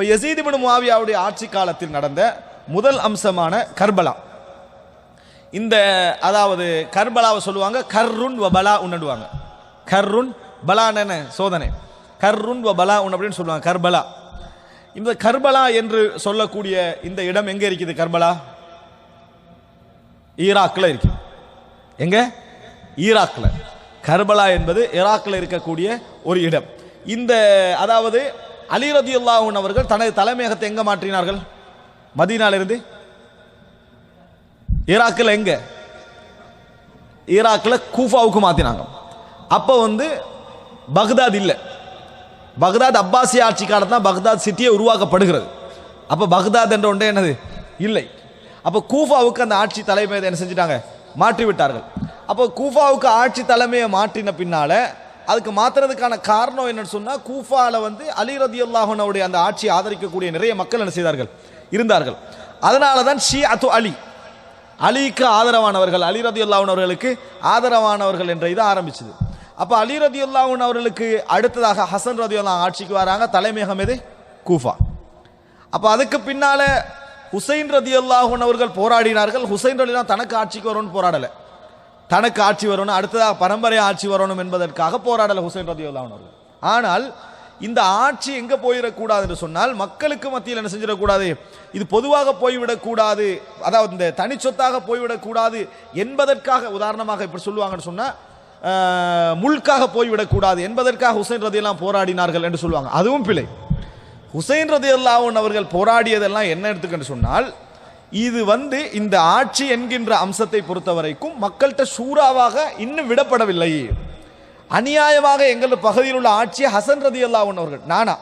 இப்போ யசீது மாவியாவுடைய ஆட்சி காலத்தில் நடந்த முதல் அம்சமான கர்பலா. இந்த அதாவது கர்பலாவை சொல்லுவாங்க கர்ருன் வபலா பலா கர்ருன் பலான்னு சோதனை. கர்ருன் வபலா பலா உன் அப்படின்னு சொல்லுவாங்க கர்பலா. இந்த கர்பலா என்று சொல்லக்கூடிய இந்த இடம் எங்கே இருக்குது கர்பலா? ஈராக்கில் இருக்கு எங்க? ஈராக்கில். கர்பலா என்பது ஈராக்கில் இருக்கக்கூடிய ஒரு இடம். இந்த அதாவது அலி ரதியுல்லாஹூன் அவர்கள் தனது தலைமையகத்தை எங்க மாற்றினார்கள்? மதீனாலிருந்து? ஈராக்கில் எங்க? ஈராக்கில் கூஃபாவுக்கு மாற்றினாங்க அப்போ வந்து பக்தாத் இல்லை. பக்தாத் அப்பாசி ஆட்சி காலத்தில் தான் பக்தாத் சிட்டியை உருவாக்கப்படுகிறது. அப்போ பக்தாத் என்ற ஒன்றே என்னது? இல்லை. அப்போ கூஃபாவுக்கு அந்த ஆட்சி தலைமையை என்ன செஞ்சிட்டாங்க? மாற்றி விட்டார்கள் அப்போ கூஃபாவுக்கு ஆட்சி தலைமையை மாற்றின பின்னால அதுக்கு மாத்துறதுக்கான காரணம் என்னன்னு சொன்னா கூஃபால வந்து அலி ரதியுல்லாஹனுடைய அந்த ஆட்சியை ஆதரிக்கக்கூடிய நிறைய மக்கள் என்ன செய்தார்கள்? இருந்தார்கள். அதனால தான் ஷி அத்து அலி அலிக்கு ஆதரவானவர்கள் அலி ரதியுல்லாஹன் அவர்களுக்கு ஆதரவானவர்கள் என்ற இது ஆரம்பிச்சது. அப்போ அலி ரதியுல்லாஹன் அவர்களுக்கு அடுத்ததாக ஹசன் ரதியுல்லா ஆட்சிக்கு வராங்க. தலைமையகம் எது? கூஃபா. அப்போ அதுக்கு பின்னால ஹுசைன் ரதியுல்லாஹன் அவர்கள் போராடினார்கள். ஹுசைன் ரலிலா தனக்கு ஆட்சிக்கு வரும்னு போராடலை. தனக்கு ஆட்சி வரணும் அடுத்ததாக பரம்பரை ஆட்சி வரணும் என்பதற்காக போராடல ஹுசைன் ரதியுல்லாஹன் அவர்கள். ஆனால் இந்த ஆட்சி எங்க போயிடக்கூடாது என்று சொன்னால் மக்களுக்கு மத்தியில் என்ன செஞ்சிடக்கூடாது? இது பொதுவாக போய்விடக்கூடாது அதாவது இந்த தனிச்சொத்தாக போய்விடக்கூடாது என்பதற்காக உதாரணமாக இப்படி சொல்லுவாங்கன்னு சொன்னா முழுக்காக போய்விடக்கூடாது என்பதற்காக ஹுசைன் ரதியெல்லாம் போராடினார்கள் என்று சொல்லுவாங்க. அதுவும் பிழை. ஹுசைன் ரதியல்லாஹன் அவர்கள் போராடியதெல்லாம் என்ன எடுத்துக்கன்னு சொன்னால் இது வந்து இந்த ஆட்சி என்கின்ற அம்சத்தை பொறுத்த வரைக்கும் மக்கள்கிட்ட சூறாவாக இன்னும் விடப்படவில்லை. அநியாயமாக எங்கள் பகுதியில் உள்ள ஆட்சியை ஹசன் ரதி அவர்கள் நானா?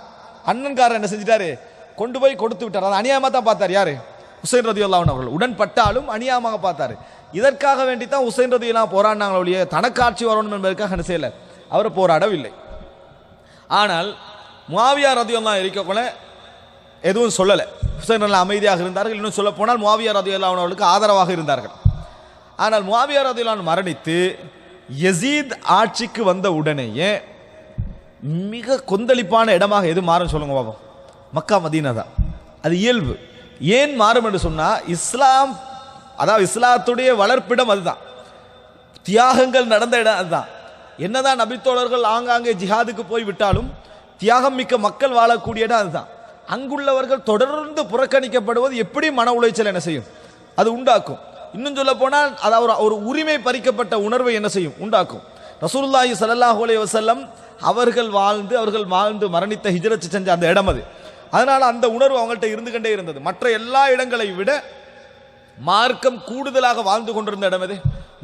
அண்ணன்காரர் என்ன செஞ்சிட்டாரு? கொண்டு போய் கொடுத்து விட்டார். அது அநியாயமாக தான் பார்த்தார் யாரு? ஹுசைன் ரதி அவர்கள். உடன்பட்டாலும் அநியாயமாக பார்த்தாரு. இதற்காக வேண்டி தான் ஹுசைன் ரதி எல்லாம் போராடினாங்களோ ஒழிய தனக்கு ஆட்சி வரணும் என்பதற்காக என்ன செய்யலை? அவர் போராடவில்லை. ஆனால் முவாவியா ரதியெல்லாம் இருக்கக்குள்ள எதுவும் சொல்லலை. ஹுசைன் நல்லா அமைதியாக இருந்தார்கள். இன்னும் சொல்ல போனால் முவாவியா ரதியுல்லான் அவர்களுக்கு ஆதரவாக இருந்தார்கள். ஆனால் மாவியார் ரதியுல்லான் மரணித்து யசீத் ஆட்சிக்கு வந்த உடனேயே மிக கொந்தளிப்பான இடமாக எது மாறும் சொல்லுங்க பாப்போம் மக்கா மதீனா தான். அது இயல்பு. ஏன் மாறும் என்று சொன்னால் இஸ்லாம் அதாவது இஸ்லாத்துடைய வளர்ப்பிடம் அதுதான். தியாகங்கள் நடந்த இடம் அதுதான். என்னதான் நபித்தோழர்கள் ஆங்காங்கே ஜிஹாதுக்கு போய் விட்டாலும் தியாகம் மிக்க மக்கள் வாழக்கூடிய இடம் அதுதான். அங்குள்ளவர்கள் தொடர்ந்து புறக்கணிக்கப்படுவது எப்படி மன உளைச்சல் என்ன செய்யும்? அது உண்டாக்கும். இன்னும் சொல்ல போனால் அது ஒரு ஒரு உரிமை பறிக்கப்பட்ட உணர்வை என்ன செய்யும்? உண்டாக்கும். ரசூல்லாஹி சல்லாஹூ அலி வசல்லம் அவர்கள் வாழ்ந்து அவர்கள் வாழ்ந்து மரணித்த ஹிஜ்ரத் செஞ்ச அந்த இடம் அது. அதனால் அந்த உணர்வு அவங்கள்ட்ட இருந்து கொண்டே இருந்தது. மற்ற எல்லா இடங்களை விட மார்க்கம் கூடுதலாக வாழ்ந்து கொண்டிருந்த இடம் எது?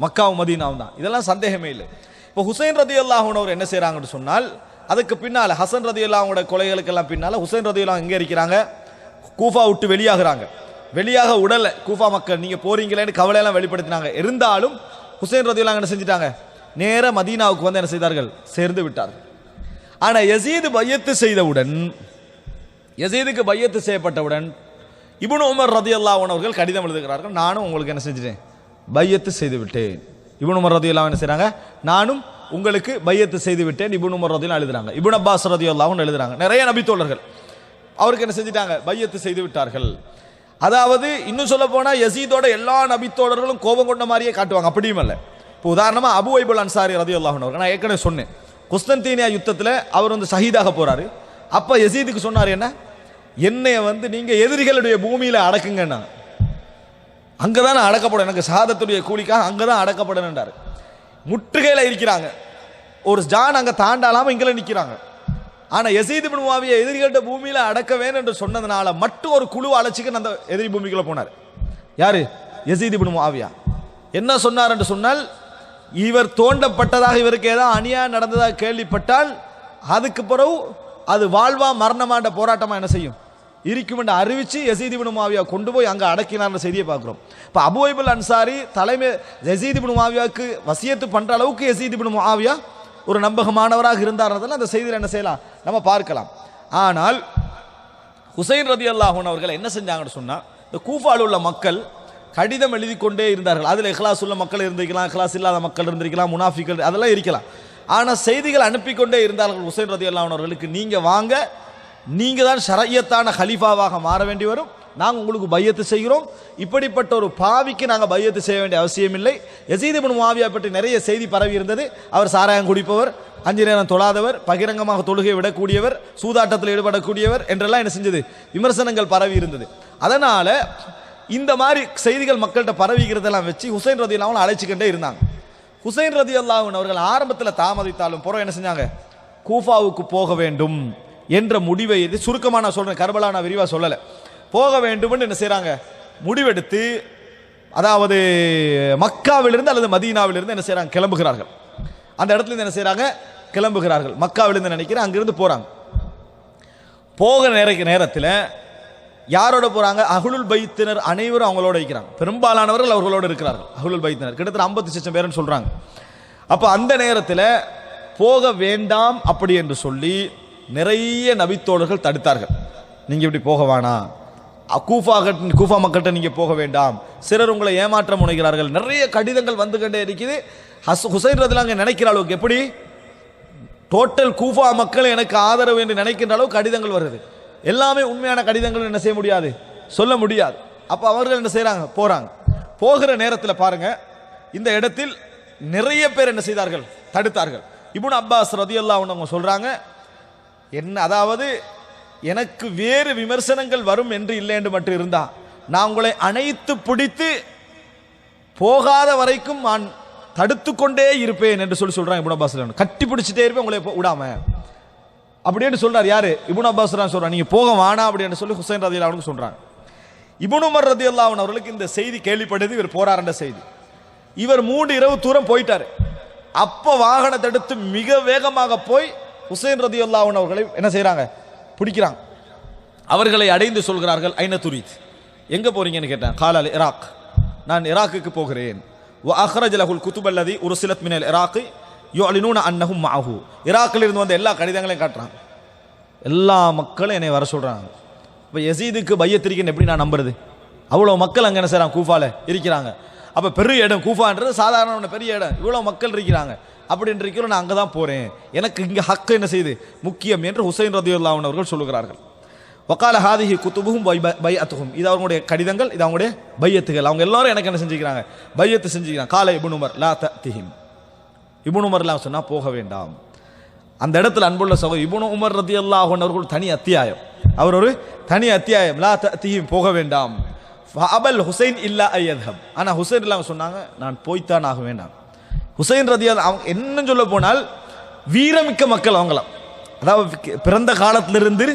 மக்காவும் மதீனாவும் தான். இதெல்லாம் சந்தேகமே இல்லை. இப்போ ஹுசைன் ரதி அவர் என்ன செய்கிறாங்கன்னு சொன்னால் அதுக்கு பின்னால் ஹசன் ரதி அவங்களோட கொலைகளுக்கெல்லாம் பின்னால் ஹுசைன் ரதியுல்லா இங்கே இருக்கிறாங்க. கூஃபா விட்டு வெளியாகிறாங்க. வெளியாக உடல கூஃபா மக்கள் நீங்கள் போறீங்களேன்னு கவலையெல்லாம் வெளிப்படுத்தினாங்க. இருந்தாலும் ஹுசைன் ரதியுல்லா என்ன செஞ்சிட்டாங்க? நேர மதீனாவுக்கு வந்து என்ன செய்தார்கள்? சேர்ந்து விட்டார்கள். ஆனால் யசீது பையத்து செய்தவுடன் யசீதுக்கு பையத்து செய்யப்பட்டவுடன் இபுன் உமர் ரதி அவர்கள் கடிதம் எழுதுகிறார்கள். நானும் உங்களுக்கு என்ன செஞ்சிட்டேன்? பையத்து செய்து விட்டேன். இபுன் உமர் ரதி என்ன செய்கிறாங்க நானும் உங்களுக்கு பையத்து செய்து விட்டேன் இபுன் உமர் ரதியும் எழுதுறாங்க. இபுன் அப்பாஸ் ரதி எழுதுறாங்க. நிறைய நபித்தோழர்கள் அவருக்கு என்ன செஞ்சிட்டாங்க? பையத்து செய்து விட்டார்கள். அதாவது இன்னும் சொல்ல போனால் யசீதோட எல்லா நபித்தோழர்களும் கோபம் கொண்ட மாதிரியே காட்டுவாங்க. அப்படியும் இல்லை. இப்போ உதாரணமாக அபு ஐபுல் அன்சாரி ரதி அவர்கள் நான் ஏற்கனவே சொன்னேன். குஸ்தந்தீனியா யுத்தத்தில் அவர் வந்து சஹீதாக போகிறாரு அப்போ யசீதுக்கு சொன்னார் என்ன? என்னைய வந்து நீங்கள் எதிரிகளுடைய பூமியில் அடக்குங்கண்ணா அங்கதான் நான் அடக்கப்படும். எனக்கு சாதத்துடைய கூலிக்காக அங்கதான் அடக்கப்படணுன்றாரு முற்றுகையில் இருக்கிறாங்க. ஒரு ஜான் அங்கே தாண்டாலாமல் இங்கே நிற்கிறாங்க ஆனால் எசீது பின்வாவியை எதிரிகிட்ட பூமியில் அடக்க வேணும் என்று சொன்னதுனால மட்டும் ஒரு குழு அழைச்சிக்கு அந்த எதிரி பூமிக்குள்ளே போனார். யாரு? எசீது பின் என்ன சொன்னார் என்று சொன்னால் இவர் தோண்டப்பட்டதாக இவருக்கு ஏதாவது அநியாயம் நடந்ததாக கேள்விப்பட்டால் அதுக்கு பிறகு அது வாழ்வா மரணமாண்ட போராட்டமாக என்ன செய்யும்? இருக்கும் என்று அறிவித்து யசீதி மாவியா கொண்டு போய் அங்கே அடக்கினார்ன்ற செய்தியை பார்க்குறோம். இப்போ அபுவைபுல் அன்சாரி தலைமை யசீதி மாவியாவுக்கு வசியத்து பண்ணுற அளவுக்கு யசீதி மாவியா ஒரு நம்பகமானவராக இருந்தார்ன்றதால அந்த செய்தியில் என்ன செய்யலாம்? நம்ம பார்க்கலாம். ஆனால் ஹுசைன் ரதி அல்லாஹூன் அவர்கள் என்ன செஞ்சாங்கன்னு சொன்னால் இந்த கூஃபாவில் உள்ள மக்கள் கடிதம் எழுதி கொண்டே இருந்தார்கள். அதில் இஹ்லாஸ் உள்ள மக்கள் இருந்திருக்கலாம் இஹ்லாஸ் இல்லாத மக்கள் இருந்திருக்கலாம் முனாஃபிகள் அதெல்லாம் இருக்கலாம். ஆனால் செய்திகள் அனுப்பி கொண்டே இருந்தார்கள் ஹுசைன் ரதி அல்லாஹன் அவர்களுக்கு நீங்கள் வாங்க நீங்கள் தான் ஷரையத்தான ஹலீஃபாவாக மாற வேண்டி வரும். நாங்கள் உங்களுக்கு பையத்து செய்கிறோம். இப்படிப்பட்ட ஒரு பாவிக்கு நாங்கள் பையத்து செய்ய வேண்டிய அவசியம் இல்லை யசீத் மாவியா பற்றி நிறைய செய்தி பரவி இருந்தது. அவர் சாராயம் குடிப்பவர் அஞ்சு நேரம் தொழாதவர் பகிரங்கமாக தொழுகை விடக்கூடியவர் சூதாட்டத்தில் ஈடுபடக்கூடியவர் என்றெல்லாம் என்ன செஞ்சது? விமர்சனங்கள் பரவி இருந்தது. அதனால் இந்த மாதிரி செய்திகள் மக்கள்கிட்ட பரவிக்கிறதெல்லாம் வச்சு ஹுசைன் ரதி அல்லாமல் அழைச்சிக்கிட்டே இருந்தாங்க. ஹுசைன் ரதி அல்லாவின் அவர்கள் ஆரம்பத்தில் தாமதித்தாலும் புறம் என்ன செஞ்சாங்க? கூஃபாவுக்கு போக வேண்டும். என்ற முடிவை எது சுருக்கமாக நான் சொல்கிறேன் கர்பலா நான் விரிவாக சொல்லலை. போக வேண்டும்னு என்ன செய்கிறாங்க முடிவெடுத்து அதாவது மக்காவிலிருந்து அல்லது மதீனாவிலிருந்து என்ன செய்கிறாங்க கிளம்புகிறார்கள். அந்த இடத்துல இருந்து என்ன செய்கிறாங்க கிளம்புகிறார்கள். மக்காவிலிருந்து நினைக்கிறேன் அங்கிருந்து போகிறாங்க போக நேர நேரத்தில் யாரோட போகிறாங்க அகுலுல் பைத்தினர் அனைவரும் அவங்களோட இருக்கிறாங்க. பெரும்பாலானவர்கள் அவர்களோட இருக்கிறார்கள். அகுலுல் பைத்தினர். கிட்டத்தட்ட ஐம்பத்தி லட்சம் பேருன்னு சொல்கிறாங்க அப்போ அந்த நேரத்தில் போக வேண்டாம் அப்படி என்று சொல்லி நிறைய நபித்தோழர்கள் தடுத்தார்கள். நீங்கள் இப்படி போக வேணாம் கூஃபா கூஃபா மக்கள்கிட்ட நீங்கள் போக வேண்டாம். சிலர் உங்களை ஏமாற்ற முனைகிறார்கள். நிறைய கடிதங்கள் வந்து கொண்டே இருக்குது. ஹஸ் ஹுசைன் ரதில் அங்கே நினைக்கிற அளவுக்கு எப்படி? டோட்டல் கூஃபா மக்கள் எனக்கு ஆதரவு என்று நினைக்கின்ற அளவு கடிதங்கள் வருது. எல்லாமே உண்மையான கடிதங்கள் என்ன செய்ய முடியாது? சொல்ல முடியாது. அப்போ அவர்கள் என்ன செய்கிறாங்க போகிறாங்க போகிற நேரத்தில் பாருங்கள் இந்த இடத்தில் நிறைய பேர் என்ன செய்தார்கள்? தடுத்தார்கள். இபுன் அப்பாஸ் ரதியல்லா அன்ஹு அவங்க சொல்கிறாங்க என்ன அதாவது எனக்கு வேறு விமர்சனங்கள் வரும் என்று இல்லை என்று மட்டும் இருந்தா நான் உங்களை அணைத்து பிடித்து போகாத வரைக்கும் நான் தடுத்து கொண்டே இருப்பேன் என்று சொல்லி சொல்றாங்க இபுன் அப்பாஸ் கட்டி பிடிச்சிட்டே இருப்பேன் உங்களை விடாம. அப்படின்னு சொல்றாரு யாரு? இபுன் அப்பாஸ் ரலியல்லாஹு சொல்றாங்க நீங்க போக வேணாம் அப்படின்னு சொல்லி ஹுசைன் ரதி அவனுக்கு சொல்றாங்க. இபுன் உமர் ரதி அல்லாவன் அவர்களுக்கு இந்த செய்தி கேள்விப்பட்டது இவர் போறாருன்ற செய்தி. இவர் மூன்று இரவு தூரம் போயிட்டாரு. அப்போ வாகனத்தை எடுத்து மிக வேகமாக போய் ஹுசைன் ரதி அன்ஹு அவர்களை என்ன செய்கிறாங்க பிடிக்கிறாங்க. அவர்களை அடைந்து சொல்கிறார்கள் ஐன துரித்? எங்கே போகிறீங்கன்னு கேட்டேன். காலால் இராக். நான் இராக்குக்கு போகிறேன். அஹ்ரஜ் லஹுல் குத்துபல்லதி ஒரு சிலத் மினல் இராக்கு யுஅலினூன அன்னஹும் மாஹு இராக்கில் இருந்து வந்த எல்லா கடிதங்களையும் காட்டுறாங்க எல்லா மக்களும் என்னை வர சொல்கிறாங்க இப்போ எசீதுக்கு பையத்திரிக்கன்னு எப்படி நான் நம்புறது? அவ்வளோ மக்கள் அங்கே என்ன செய்கிறாங்க கூஃபாவில் இருக்கிறாங்க. அப்போ பெரிய இடம் கூஃபான்றது சாதாரண பெரிய இடம். இவ்வளோ மக்கள் இருக்கிறாங்க. அப்படின்னு நான் அங்கே தான் போகிறேன் எனக்கு இங்கே ஹக்கு என்ன செய்யுது முக்கியம் என்று ஹுசைன் ரதியுல்லாஹன் அவர்கள் சொல்லுகிறார்கள். வக்கால ஹாதிஹி குத்துபுகும் பை அத்துகும் இது அவங்களுடைய கடிதங்கள் இது அவங்களுடைய பையத்துகள். அவங்க எல்லாரும் எனக்கு என்ன செஞ்சுக்கிறாங்க? பையத்து செஞ்சுக்கிறாங்க. காலை இபுன் உமர் லா திஹிம் இபுன் உமர்லாம் சொன்னால் போக வேண்டாம். அந்த இடத்துல அன்புள்ள சகோ இபுன் உமர் ரதி அவர்கள் தனி அத்தியாயம். அவர் ஒரு தனி அத்தியாயம். லா திஹிம் போக வேண்டாம். அபல் ஹுசைன் இல்லா ஐயத்ஹம் ஆனால் ஹுசைன் இல்லாம சொன்னாங்க நான் போய்த்தான் ஆக வேண்டாம். ஹுசைன் ரதியால் அவங்க என்னன்னு சொல்ல போனால் வீரமிக்க மக்கள் அவங்களாம். அதாவது பிறந்த காலத்திலிருந்து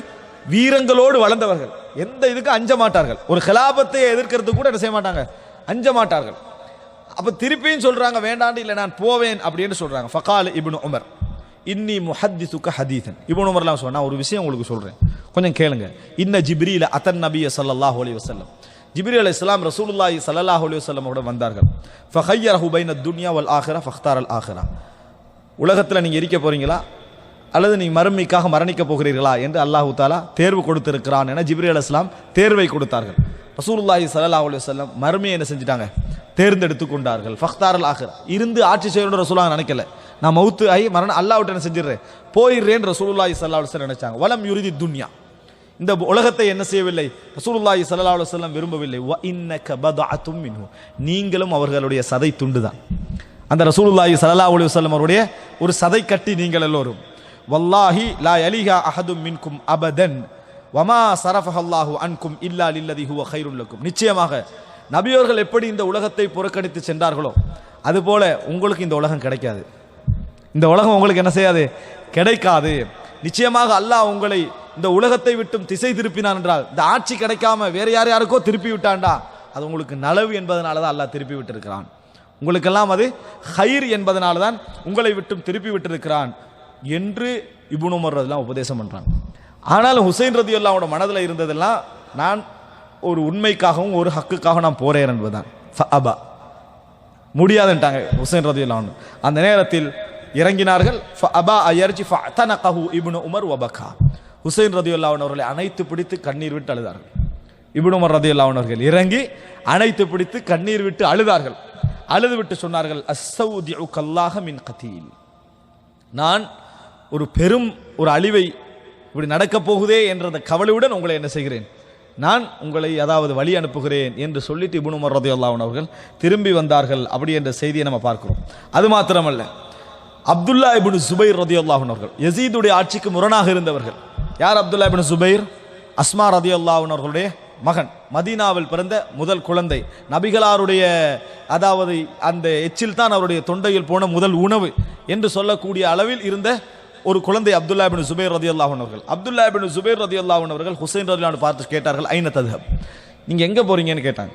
வீரங்களோடு வளர்ந்தவர்கள். எந்த இதுக்கும் அஞ்ச மாட்டார்கள். ஒரு கலாபத்தை எதிர்க்கிறது கூட என்ன செய்ய மாட்டாங்க? அஞ்ச மாட்டார்கள். அப்போ திருப்பியும் சொல்கிறாங்க வேண்டாண்டு இல்லை நான் போவேன் அப்படின்னு சொல்கிறாங்க ஃபகால் இப்னு உமர். இன்னி முஹத்திசுக்க ஹதீசன். இப்னு உமர்லாம் சொன்னால் ஒரு விஷயம் உங்களுக்கு சொல்கிறேன் கொஞ்சம் கேளுங்க. இன்ன ஜிப்ரியில் அத்தன் நபிய சல்லாஹ் அலைஹி வசல்லம் ஜிபிரி அலி இஸ்லாம் ரசூலுல்லாஹி சல்லாஹ் அலி வல்லமோட வந்தார்கள். ஃபஹையர் ஹுபைன துன்யா வல் ஆஹரா ஃபஹ்தார் அல் ஆஹரா. உலகத்தில் நீங்கள் இருக்க போகிறீங்களா அல்லது நீங்கள் மறுமைக்காக மரணிக்கப் போகிறீர்களா என்று அல்லாஹு தாலா தேர்வு கொடுத்திருக்கிறான் என ஜிப்ரி அலி இஸ்லாம் தேர்வை கொடுத்தார்கள். ரசூலுல்லாஹி சல்லா அலி வல்லம் மறுமையை என்ன செஞ்சிட்டாங்க? தேர்ந்தெடுத்து கொண்டார்கள். ஃபக்தார் அல் ஆஹர். இருந்து ஆட்சி செய்யணும்னு ரசூலாக நினைக்கல. நான் மவுத்து ஐ மரணம் அல்லாவிட்ட என்ன செஞ்சிடுறேன்? போயிடுறேன் ரசூலுல்லாஹி சல்லா அலுவலம் நினைச்சாங்க. வளம் யுறுதி துன்யா. இந்த உலகத்தை என்ன செய்யவில்லை? ரசூலுல்லாஹி சல்லா அலைஹி விரும்பவில்லை. வ இன்ன பதஅத்தும் மின்ஹு. நீங்களும் அவர்களுடைய சதை துண்டுதான். அந்த ரசூலுல்லாஹி சல்லா அலைஹி அவருடைய ஒரு சதை கட்டி நீங்கள் எல்லோரும். வல்லாஹி லா அலிஹா அஹதும் மின்கும் அபதன். வமா சரஃபஹல்லாஹு அன்கும் இல்லா லில்லதி ஹுவ ஹைருல்லக்கும் நிச்சயமாக நபியோர்கள் எப்படி இந்த உலகத்தை புறக்கணித்து சென்றார்களோ அதுபோல உங்களுக்கு இந்த உலகம் கிடைக்காது. இந்த உலகம் உங்களுக்கு என்ன செய்யாது? கிடைக்காது. நிச்சயமாக அல்லாஹ் உங்களை இந்த உலகத்தை விட்டும் திசை திருப்பினான் என்றால் இந்த ஆட்சி கிடைக்காம வேற யார் யாருக்கோ திருப்பி விட்டான்டா அது உங்களுக்கு நலவு என்பதனால தான் அல்லாஹ் திருப்பி விட்டிருக்கிறான். உங்களுக்கெல்லாம் அது ஹைர் என்பதனால தான் உங்களை விட்டும் திருப்பி விட்டிருக்கிறான் என்று இப்னு உமர் உபதேசம் பண்ணுறாங்க ஆனாலும் ஹுசைன் ரதி அல்லாவோட மனதில் இருந்ததெல்லாம் நான் ஒரு உண்மைக்காகவும் ஒரு ஹக்குக்காக நான் போறேன் என்பதுதான். அபா. முடியாதுன்ட்டாங்க ஹுசைன் ரதி அந்த நேரத்தில் இறங்கினார்கள். அபா அயர்ஜி ஃபஅதனகஹு இப்னு உமர் வபகா ஹுசைன் ரதி அவர்களை அணைத்து பிடித்து கண்ணீர் விட்டு அழுதார்கள். இபுனுமர் ரதி ரதி அவர்கள் இறங்கி அணைத்து பிடித்து கண்ணீர் விட்டு அழுதார்கள். அழுது விட்டு சொன்னார்கள் அஸ்ஸௌதிஉ கல்லாக மின் கத்தியில் நான் ஒரு பெரும் ஒரு அழிவை இப்படி நடக்கப் போகுதே என்ற கவலையுடன் உங்களை என்ன செய்கிறேன்? நான் உங்களை அதாவது வழி அனுப்புகிறேன் என்று சொல்லிட்டு இபுனுமர் உமர் ரதியுல்லாஹு அவர்கள் திரும்பி வந்தார்கள். அப்படி என்ற செய்தியை நம்ம பார்க்கிறோம். அது மாத்திரமல்ல. அப்துல்லா இப்னு சுபை ரதியுல்லாஹு அவர்கள் யசீதுடைய ஆட்சிக்கு முரணாக இருந்தவர்கள். யார் அப்துல்லா பின் சுபைர்? அஸ்மா ரதியுல்லாஹு அவர்களுடைய மகன். மதீனாவில் பிறந்த முதல் குழந்தை. நபிகளாருடைய அதாவது அந்த எச்சில் தான் அவருடைய தொண்டையில் போன முதல் உணவு என்று சொல்லக்கூடிய அளவில் இருந்த ஒரு குழந்தை அப்துல்லா பின் சுபைர் ரதி அவர்கள். அப்துல்லா பின் சுபைர் ரதி அவர்கள் ஹுசைன் ரதிலானு பார்த்து கேட்டார்கள் ஐன ததுஹப்? நீங்கள் எங்கே போகிறீங்கன்னு கேட்டாங்க.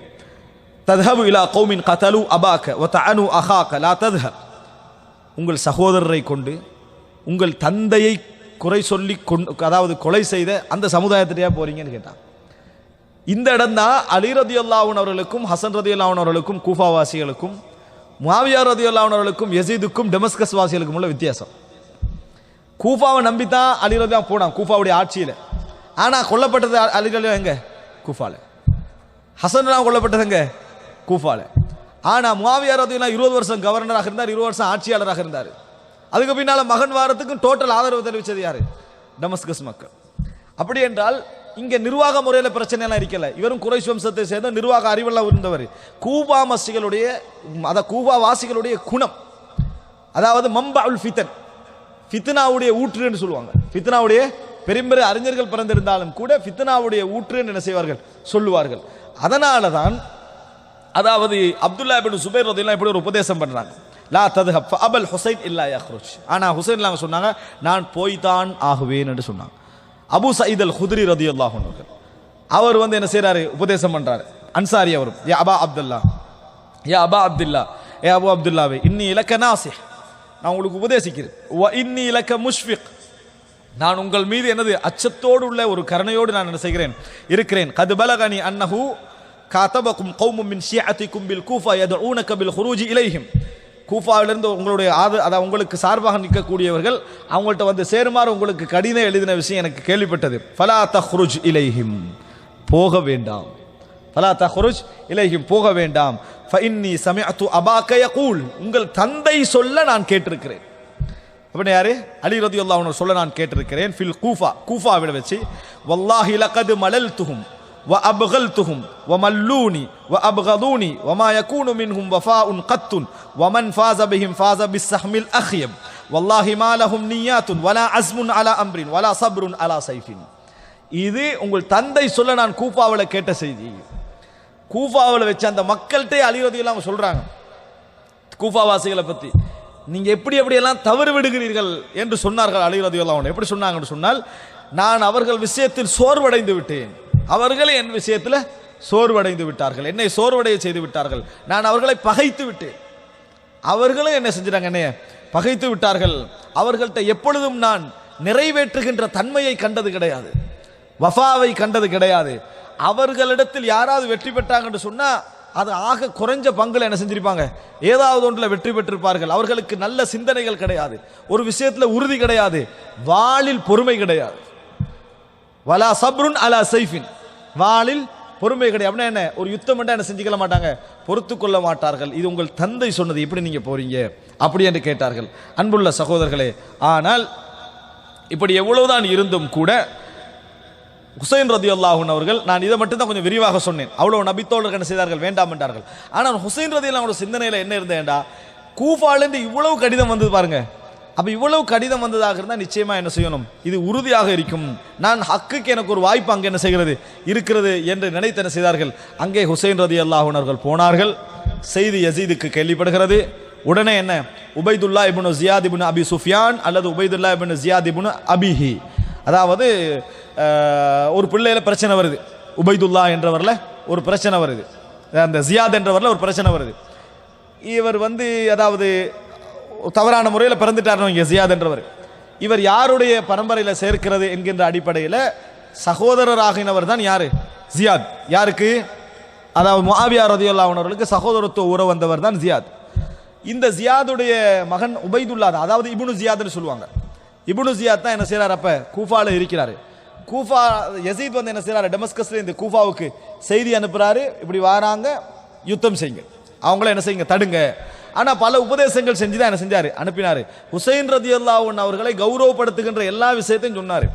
ததுஹபு இலா கௌமின் கதலு அபாக்க ஒத்த அனு அஹாக்க லா ததுஹப். உங்கள் சகோதரரை கொண்டு உங்கள் தந்தையை குறை சொல்லி கொண்டு அதாவது கொலை செய்த அந்த சமுதாயத்திலேயே போறீங்கன்னு கேட்டான். இந்த இடம் தான் அலி ரதி அவர்களுக்கும் ஹசன் ரதி அவர்களுக்கும் கூஃபாவாசிகளுக்கும் மாவியா ரதி அவர்களுக்கும் எசீதுக்கும் டெமஸ்கஸ் வாசிகளுக்கும் உள்ள வித்தியாசம். கூஃபாவை நம்பித்தான் அலி ரதியா போனான் கூஃபாவுடைய ஆட்சியில். ஆனால் கொல்லப்பட்டது அலி ரதி எங்க? கூஃபால. ஹசன் ராவ் கொல்லப்பட்டது எங்க? கூஃபால. ஆனால் மாவியார் ரதியெல்லாம் இருபது வருஷம் கவர்னராக இருந்தார் இருபது வருஷம் ஆட்சியாளராக இருந்தார். அதுக்கு பின்னால் மகன் வாரத்துக்கும் டோட்டல் ஆதரவு தெரிவித்தது யார்? டமஸ்கஸ் மக்கள். அப்படி என்றால் இங்கே நிர்வாக முறையில் பிரச்சனைலாம் இருக்கல. இவரும் குறைஷ் வம்சத்தை சேர்ந்த நிர்வாக அறிவெல்லாம் இருந்தவர் கூபா மசிகளுடைய அத கூபா வாசிகளுடைய குணம். அதாவது மம்பா அல் ஃபித்தன் ஃபித்னாவுடைய ஊற்றுன்னு சொல்லுவாங்க. ஃபித்னாவுடைய பெரும்பெரு அறிஞர்கள் பிறந்திருந்தாலும் கூட ஃபித்னாவுடைய ஊற்றுன்னு என்ன செய்வார்கள்? சொல்லுவார்கள். அதனால தான் அதாவது அப்துல்லா இப்படி சுபைர் எப்படி இப்படி ஒரு உபதேசம் பண்ணுறாங்க லா ததுஹப் அபல் ஹுசைன் இல்லா யஹ்ருஜ் ஆனால் ஹுசைன் இல்லாமல் சொன்னாங்க நான் போய்தான் ஆகுவேன் என்று சொன்னாங்க அபு சயீத் அல் குத்ரி ரதி அன்ஹு. அவர் வந்து என்ன செய்கிறாரு உபதேசம் பண்ணுறாரு அன்சாரி அவரும். யா அபா அப்துல்லா. யா அபா அப்துல்லா. ஏ அபு அப்துல்லாவே இன்னி இலக்க நாசி நான் உங்களுக்கு உபதேசிக்கிறேன். வ இன்னி இலக்க முஷ்ஃபிக். நான் உங்கள் மீது எனது அச்சத்தோடு உள்ள ஒரு கருணையோடு நான் என்ன செய்கிறேன்? இருக்கிறேன். கது பலகனி அன்னஹு காத்தபக்கும் கௌமும் மின் ஷியாத்தி கும்பில் கூஃபா யதுஊனக பில் ஹுரூஜி இலைஹிம். கூஃபாவிலிருந்து உங்களுடைய ஆது அதை உங்களுக்கு சார்பாக நிற்கக்கூடியவர்கள் அவங்கள்ட்ட வந்து சேருமாறு உங்களுக்கு கடிதம் எழுதின விஷயம் எனக்கு கேள்விப்பட்டது. ஃபலா தஹ்ருஜ் இலைஹிம். போக வேண்டாம். ஃபலா தஹ்ருஜ் இலைஹிம். போக வேண்டாம். ஃபஇன்னி சமிஅத்து அபாக்கய கூல் உங்கள் தந்தை சொல்ல நான் கேட்டிருக்கிறேன். அப்படின்னு யாரு? அலி ரதி சொல்ல நான் கேட்டிருக்கிறேன். ஃபில் கூஃபா. கூஃபாவில் வச்சு வல்லாஹி லகது மலல் துகும் وأبغلتهم வ وأبغضوني وما يكون வ وفاء قط ومن فاز بهم فاز மன் الأخيب والله ما لهم نيات ولا عزم على أمر வலா அஸ்முன் அலா سيف வலா சப்ருன் அலா சைஃபின் இது உங்கள் தந்தை சொல்ல நான் கூஃபாவில் கேட்ட செய்தி. கூஃபாவில் வச்சு அந்த மக்கள்கிட்டே அழிவதையெல்லாம் அவங்க சொல்கிறாங்க கூஃபாவாசிகளை பற்றி நீங்கள் எப்படி எப்படியெல்லாம் தவறு விடுகிறீர்கள்? என்று சொன்னார்கள் அலி ரதியுல்லாஹ் எப்படி சொன்னாங்கன்னு சொன்னால் நான் அவர்கள் விஷயத்தில் சோர்வடைந்து விட்டேன். அவர்களே என் விஷயத்தில் சோர்வடைந்து விட்டார்கள். என்னை சோர்வடைய செய்து விட்டார்கள். நான் அவர்களை பகைத்து விட்டேன். அவர்களும் என்ன செஞ்சிட்டாங்க என்னைய? பகைத்து விட்டார்கள். அவர்கள்ட்ட எப்பொழுதும் நான் நிறைவேற்றுகின்ற தன்மையை கண்டது கிடையாது. வஃபாவை கண்டது கிடையாது. அவர்களிடத்தில் யாராவது வெற்றி பெற்றாங்கன்னு சொன்னால் அது ஆக குறைஞ்ச பங்கில் என்ன செஞ்சிருப்பாங்க? ஏதாவது ஒன்றில் வெற்றி பெற்றிருப்பார்கள். அவர்களுக்கு நல்ல சிந்தனைகள் கிடையாது. ஒரு விஷயத்தில் உறுதி கிடையாது. வாளில் பொறுமை கிடையாது. வலா சப்ருன் அலா சைஃபின். வாளில் பொறுமை கிடையாது. அப்படின்னா என்ன? ஒரு யுத்தம் என்ன செஞ்சுக்கல மாட்டாங்க. பொறுத்து கொள்ள மாட்டார்கள். இது உங்கள் தந்தை சொன்னது. எப்படி நீங்கள் போறீங்க? அப்படி என்று கேட்டார்கள். அன்புள்ள சகோதரர்களே ஆனால் இப்படி எவ்வளவுதான் இருந்தும் கூட ஹுசைன் ரதி அல்லாஹூன் அவர்கள் நான் இதை மட்டும் தான் கொஞ்சம் விரிவாக சொன்னேன். அவ்வளோ நபித்தோழர்கள் என்ன செய்தார்கள்? வேண்டாம் என்றார்கள். ஆனால் ஹுசைன் ரதி அல்லாஹோட சிந்தனையில் என்ன இருந்தேன்டா கூஃபாலேருந்து இவ்வளவு கடிதம் வந்தது பாருங்கள் அப்போ இவ்வளவு கடிதம் வந்ததாக இருந்தால் நிச்சயமா என்ன செய்யணும்? இது உறுதியாக இருக்கும். நான் ஹக்குக்கு எனக்கு ஒரு வாய்ப்பு அங்கே என்ன செய்கிறது? இருக்கிறது என்று நினைத்து என்ன செய்தார்கள்? அங்கே ஹுசைன் ரதி அல்லாஹுனர்கள் போனார்கள். செய்தி யசீதுக்கு கேள்விப்படுகிறது. உடனே என்ன? உபைதுல்லா இபுனு ஜியாத் அபி சுஃபியான் அல்லது உபைதுல்லா இபுனு ஜியாத் இப்னு அபிஹி. அதாவது ஒரு பிள்ளையில பிரச்சனை வருது. உபைதுல்லா என்றவரில் ஒரு பிரச்சனை வருது. அந்த ஜியாத் என்றவரில் ஒரு பிரச்சனை வருது. இவர் வந்து அதாவது தவறான முறையில் பிறந்துட்டார் இங்கே ஜியாத் என்றவர். இவர் யாருடைய பரம்பரையில் சேர்க்கிறது என்கின்ற அடிப்படையில் சகோதரராகினவர் தான் யாரு? ஜியாத். யாருக்கு? அதாவது முஆவியா ரதியுல்லா சகோதரத்துவ உறவு வந்தவர் தான் ஜியாத். இந்த ஜியாதுடைய மகன் உபைதுல்லா தான். அதாவது இபுனு ஜியாத்னு சொல்லுவாங்க. இபுனு ஜியாத் தான் என்ன செய்கிறார் அப்போ? கூஃபாவில் இருக்கிறார். கூஃபா யசீத் வந்து என்ன செய்கிறார் டெமஸ்கஸ்ல இந்த கூஃபாவுக்கு செய்தி அனுப்புகிறாரு இப்படி வராங்க யுத்தம் செய்யுங்க. அவங்கள என்ன செய்யுங்க? தடுங்க. ஆனால் பல உபதேசங்கள் செஞ்சு தான் என்ன செஞ்சார் அனுப்பினார். ஹுசைன் ரதியுல்லாஹன் அவர்களை கௌரவப்படுத்துகின்ற எல்லா விஷயத்தையும் சொன்னார்.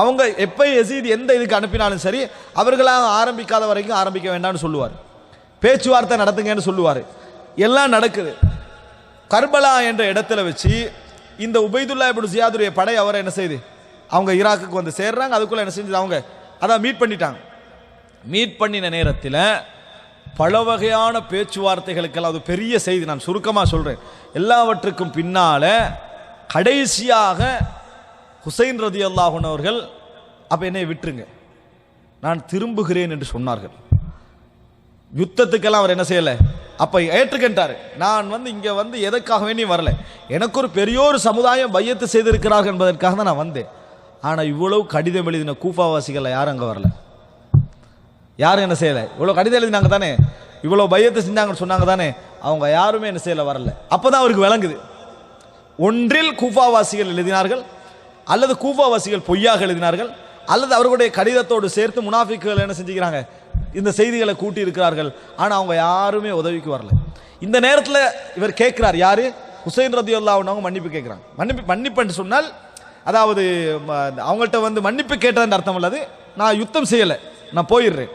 அவங்க எப்போ எசீத் எந்த இதுக்கு அனுப்பினாலும் சரி அவர்களாக ஆரம்பிக்காத வரைக்கும் ஆரம்பிக்க வேண்டாம்னு சொல்லுவார். பேச்சுவார்த்தை நடத்துங்கன்னு சொல்லுவார். எல்லாம் நடக்குது. கர்பலா என்ற இடத்துல வச்சு இந்த உபைதுல்லா இப்படி ஜியாதுடைய படை அவரை என்ன செய்யுது அவங்க ஈராக்குக்கு வந்து சேர்றாங்க அதுக்குள்ள என்ன செஞ்சது? அவங்க அதான் மீட் பண்ணிட்டாங்க. மீட் பண்ணின நேரத்தில் பல வகையான பேச்சுவார்த்தைகளுக்கெல்லாம் அது பெரிய செய்தி. நான் சுருக்கமாக சொல்கிறேன் எல்லாவற்றுக்கும் பின்னால் கடைசியாக ஹுசைன் ரதி அல்லாஹன் அவர்கள் அப்போ என்னை விட்டுருங்க. நான் திரும்புகிறேன் என்று சொன்னார்கள். யுத்தத்துக்கெல்லாம் அவர் என்ன செய்யலை? அப்போ ஏற்றுக்கின்றார் நான் வந்து இங்கே வந்து எதற்காக வேண்டி வரல? எனக்கு ஒரு பெரியோர் சமுதாயம் பையத்து செய்திருக்கிறார்கள் என்பதற்காக தான் நான் வந்தேன். ஆனால் இவ்வளவு கடிதம் எழுதின கூஃபாவாசிகள் யாரும் அங்கே வரல? யாரும் என்ன செய்யலை. இவ்வளோ கடிதம் எழுதினாங்க தானே? இவ்வளோ பையத்தை செஞ்சாங்கன்னு சொன்னாங்க தானே? அவங்க யாருமே என்ன செய்யலை வரல. அப்போ தான் அவருக்கு விளங்குது. ஒன்றில் கூஃபாவாசிகள் எழுதினார்கள் அல்லது கூஃபாவாசிகள் பொய்யாக எழுதினார்கள் அல்லது அவர்களுடைய கடிதத்தோடு சேர்த்து முனாஃபிக்குகள் என்ன செஞ்சுக்கிறாங்க? இந்த செய்திகளை கூட்டி இருக்கிறார்கள் ஆனால் அவங்க யாருமே உதவிக்கு வரல. இந்த நேரத்தில் இவர் கேட்குறார் யார்? ஹுசைன் ரதி அவங்க மன்னிப்பு கேட்குறாங்க. மன்னிப்பு மன்னிப்புன்னு சொன்னால் அதாவது அவங்கள்ட்ட வந்து மன்னிப்பு கேட்டதுன்னு அர்த்தம் அல்லது நான் யுத்தம் செய்யலை நான் போயிடுறேன்.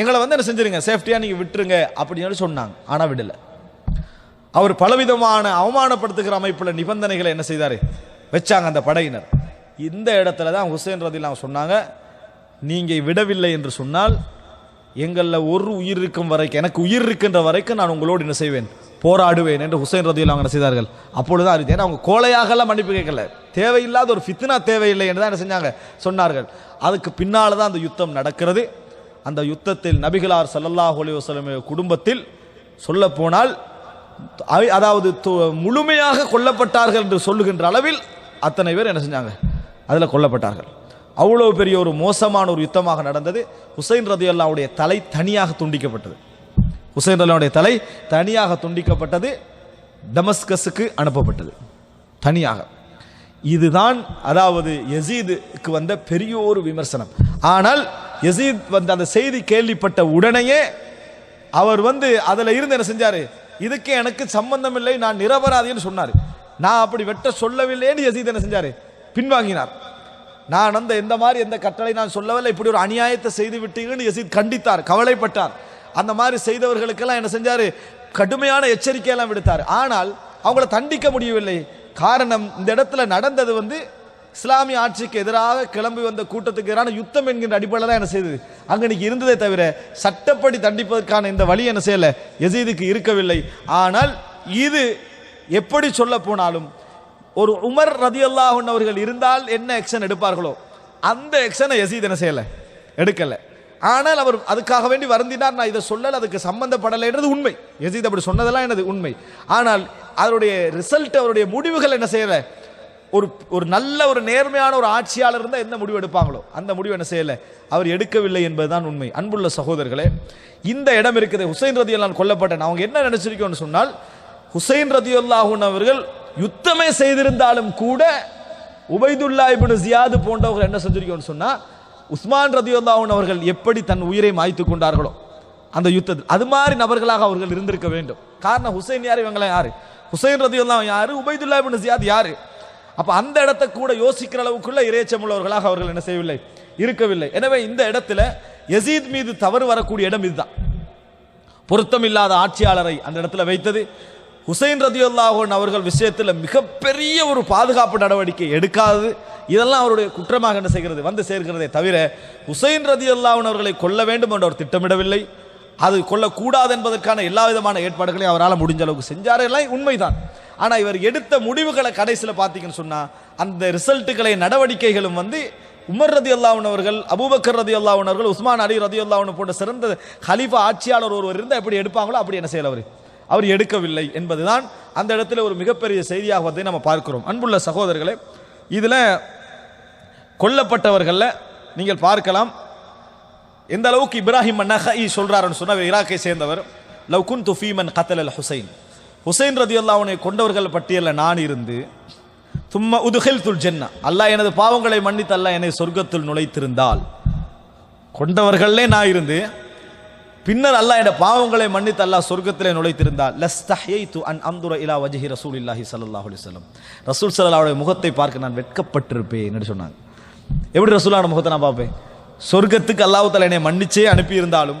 எங்களை வந்து என்ன செஞ்சிருங்க? சேஃப்டியாக நீங்கள் விட்டுருங்க அப்படின்னு சொன்னாங்க. ஆனால் விடலை. அவர் பலவிதமான அவமானப்படுத்துகிற அமைப்பில் நிபந்தனைகளை என்ன செய்தார்? வச்சாங்க அந்த படையினர். இந்த இடத்துல தான் ஹுசேன் ரதில் அவங்க சொன்னாங்க நீங்கள் விடவில்லை என்று சொன்னால் எங்களில் ஒரு உயிர் இருக்கும் வரைக்கும் எனக்கு உயிர் இருக்கின்ற வரைக்கும் நான் உங்களோடு என்ன செய்வேன்? போராடுவேன் என்று ஹுசைன் ரதியில் அவங்க என்ன செய்தார்கள்? அப்பொழுது அறிவித்து ஏன்னா அவங்க கோலையாகலாம் மன்னிப்பு கேட்கல. தேவையில்லாத ஒரு ஃபித்னா தேவையில்லை என்று தான் என்ன செஞ்சாங்க? சொன்னார்கள். அதுக்கு பின்னால் தான் அந்த யுத்தம் நடக்கிறது. அந்த யுத்தத்தில் நபிகளார் சல்லல்லாஹ் அலைஹி வஸல்லம் குடும்பத்தில் சொல்லப்போனால் அவை- அதாவது து- முழுமையாக கொல்லப்பட்டார்கள் என்று சொல்லுகின்ற அளவில் அத்தனை பேர் என்ன செஞ்சாங்க? அதில் கொல்லப்பட்டார்கள். அவ்வளோ பெரிய ஒரு மோசமான ஒரு யுத்தமாக நடந்தது. ஹுசைன் ரதி அல்லாவுடைய தலை தனியாக துண்டிக்கப்பட்டது. ஹுசைன் அல்லாவுடைய தலை தனியாக துண்டிக்கப்பட்டது. டமஸ்கஸுக்கு அனுப்பப்பட்டது. தனியாக. இதுதான் அதாவது எசீதுக்கு வந்த பெரிய ஒரு விமர்சனம். ஆனால் யசீத் வந்து அந்த செய்தி கேள்விப்பட்ட உடனேயே அவர் வந்து அதில் இருந்து என்ன செஞ்சார்? இதுக்கு எனக்கு சம்பந்தம் இல்லை நான் நிரபராதின்னு சொன்னார். நான் அப்படி வெட்ட சொல்லவில்லைன்னு யசீத் என்ன செஞ்சார்? பின்வாங்கினார். நான் அந்த எந்த மாதிரி எந்த கட்டளை நான் சொல்லவில்லை இப்படி ஒரு அநியாயத்தை செய்து விட்டீங்கன்னு யசீத் கண்டித்தார் கவலைப்பட்டார். அந்த மாதிரி செய்தவர்களுக்கெல்லாம் என்ன செஞ்சார்? கடுமையான எச்சரிக்கையெல்லாம் விடுத்தார். ஆனால் அவங்கள தண்டிக்க முடியவில்லை. காரணம் இந்த இடத்துல நடந்தது வந்து இஸ்லாமிய ஆட்சிக்கு எதிராக கிளம்பி வந்த கூட்டத்துக்கு எதிரான யுத்தம் என்கின்ற அடிப்படையில் தான் என்ன செய்தது? அங்கே இன்னைக்கு இருந்ததே தவிர சட்டப்படி தண்டிப்பதற்கான இந்த வழி என்ன செய்யலை? எசீதுக்கு இருக்கவில்லை. ஆனால் இது எப்படி சொல்ல போனாலும் ஒரு உமர் ரதியல்லாஹன் அவர்கள் இருந்தால் என்ன எக்ஷன் எடுப்பார்களோ அந்த எக்ஷனை எசீத் என்ன செய்யலை? எடுக்கலை. ஆனால் அவர் அதுக்காக வேண்டி வருந்தினார். நான் இதை சொல்லல அதுக்கு சம்பந்தப்படலைன்றது உண்மை. எசீத் அப்படி சொன்னதெல்லாம் எனது உண்மை. ஆனால் அதனுடைய ரிசல்ட் அவருடைய முடிவுகள் என்ன செய்யலை? ஒரு ஒரு நல்ல ஒரு நேர்மையான ஒரு ஆட்சியாளர் இருந்தால் என்ன முடிவு எடுப்பாங்களோ? அந்த முடிவு என்ன செய்யலை? அவர் எடுக்கவில்லை என்பதுதான் உண்மை. அன்புள்ள சகோதரர்களே இந்த இடம் இருக்குது. ஹுசைன் ரதி அல்லான் கொல்லப்பட்டேன் அவங்க என்ன நினைச்சிருக்கோம்னு சொன்னால் ஹுசைன் ரதி அவர்கள் யுத்தமே செய்திருந்தாலும் கூட உபைதுல்லா இபின் ஜியாது போன்றவர்கள் என்ன செஞ்சிருக்கோம்னு சொன்னால் உஸ்மான் ரதி அவர்கள் எப்படி தன் உயிரை மாய்த்து கொண்டார்களோ அந்த யுத்தத்தில். அது மாதிரி நபர்களாக அவர்கள் இருந்திருக்க வேண்டும். காரணம் ஹுசைன் யார்? இவங்களாம் யார்? ஹுசைன் ரதி யார்? உபைதுல்லா இபின் ஜியாத் யார்? அப்ப அந்த இடத்தை கூட யோசிக்கிற அளவுக்குள்ள இறைச்சம் உள்ளவர்களாக அவர்கள் என்ன செய்யவில்லை? இருக்கவில்லை. எனவே இந்த இடத்துல எசீத் மீது தவறு வரக்கூடிய இடம் இதுதான். பொருத்தமில்லாத ஆட்சியாளரை அந்த இடத்துல வைத்தது. ஹுசைன் ரதியுல்லாஹன் அவர்கள் விஷயத்தில் மிகப்பெரிய ஒரு பாதுகாப்பு நடவடிக்கை எடுக்காதது. இதெல்லாம் அவருடைய குற்றமாக என்ன செய்கிறது? வந்து சேர்கிறதே தவிர ஹுசைன் ரதியுல்லாஹன் அவர்களை கொல்ல வேண்டும் என்று அவர் திட்டமிடவில்லை. அது கொல்லக்கூடாது என்பதற்கான எல்லா விதமான ஏற்பாடுகளையும் அவரால் முடிஞ்ச அளவுக்கு செஞ்சார். எல்லாம் உண்மைதான். ஆனால் இவர் எடுத்த முடிவுகளை கடைசியில் பார்த்தீங்கன்னு சொன்னால் அந்த ரிசல்ட்டுகளை நடவடிக்கைகளும் வந்து உமர் ரதி அல்லாவுனவர்கள் அவர்கள் அபூபக்கர் ரதி அல்லாவுனவர்கள் அவர்கள் உஸ்மான் அலி ரதி அல்லாஹன் போன்ற சிறந்த ஹலீஃபா ஆட்சியாளர் ஒருவர் இருந்தால் எப்படி எடுப்பாங்களோ அப்படி என்ன செய்யல அவர்? அவர் எடுக்கவில்லை என்பதுதான் அந்த இடத்துல ஒரு மிகப்பெரிய செய்தியாக வந்து நம்ம பார்க்கிறோம். அன்புள்ள சகோதரர்களே இதில் கொல்லப்பட்டவர்களில் நீங்கள் பார்க்கலாம். எந்த அளவுக்கு இப்ராஹிம் நஹி சொல்கிறாருன்னு சொன்னால் ஈராக்கை சேர்ந்தவர் லவ் குன் துஃபீமன் கத்தல் அல் ஹுசைன். ஹுசைன் ரதி அல்லாஹனை கொண்டவர்கள் பட்டியலில் நான் இருந்து தும்ம உதுகில் துல் ஜென்னா. அல்லாஹ் எனது பாவங்களை மன்னித்து அல்லாஹ் என்னை சொர்க்கத்தில் நுழைத்திருந்தால். கொண்டவர்களே நான் இருந்து பின்னர் அல்லாஹ் என் பாவங்களை மன்னித்து அல்லாஹ் சொர்க்கத்திலே நுழைத்திருந்தால் லஸ்தஹ்யைது அன் அம்துர இலா வஜஹி ரசூல் இல்லாஹி சல்லாஹ் அலிஸ்லம் ரசூல் சல்லாவுடைய முகத்தை பார்க்க நான் வெட்கப்பட்டிருப்பேன் என்று சொன்னாங்க. எப்படி ரசூலான முகத்தை நான் பார்ப்பேன்? சொர்க்கத்துக்கு அல்லாஹு தஆலா என்னை மன்னிச்சே அனுப்பியிருந்தாலும்